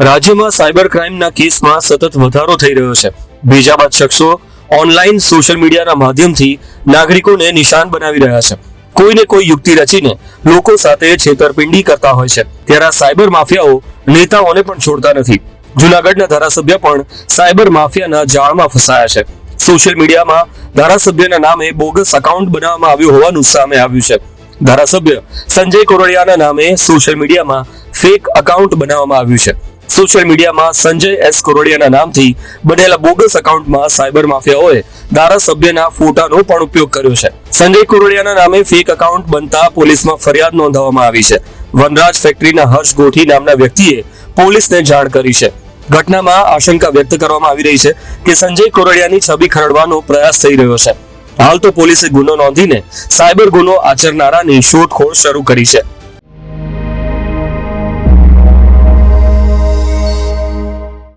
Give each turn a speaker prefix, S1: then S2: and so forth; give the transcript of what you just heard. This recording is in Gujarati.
S1: રાજ્યમાં સાયબર ક્રાઇમના કેસમાં સતત વધારો થઈ રહ્યો છે. બીજાબાદ શખ્સો ઓનલાઈન સોશિયલ મીડિયાના માધ્યમથી નાગરિકોને નિશાન બનાવી રહ્યા છે. કોઈને કોઈ યુક્તિ રચીને લોકો સાથે છેતરપિંડી કરતા હોય છે. ત્યારે આ સાયબર માફિયાઓ નેતાઓને પણ છોડતા નથી. જુનાગઢના ધારાસભ્ય પણ સાયબર માફિયાના જાળમાં ફસાયા છે. સોશિયલ મીડિયામાં ધારાસભ્યના નામે બોગસ અકાઉન્ટ બનાવવામાં આવ્યું હોવાનું સામે આવ્યું છે. ધારાસભ્ય સંજય કોરડિયાના નામે સોશિયલ મીડિયામાં ફેક અકાઉન્ટ બનાવવામાં આવ્યું છે. સોશિયલ મીડિયામાં સંજય એસ કોરડિયાના નામથી બનેલા બોગસ અકાઉન્ટમાં સાયબર માફિયાઓએ ધારાસભ્યના ફોટાનો પણ ઉપયોગ કર્યો છે. સંજય કોરડિયાના નામે ફેક અકાઉન્ટ બનતા પોલીસમાં ફરિયાદ નોંધાવવામાં આવી છે. વનરાજ ફેક્ટરીના હર્ષ ગોઠી નામના વ્યક્તિએ પોલીસને જાણ કરી છે. ઘટનામાં આશંકા વ્યક્ત કરવામાં આવી રહી છે કે સંજય કોરડિયાની છબી ખરડવાનો પ્રયાસ થઈ રહ્યો છે. હાલ તો પોલીસે ગુનો નોંધીને સાયબર ગુનો આચરનારાની શોધખોળ શરૂ કરી છે.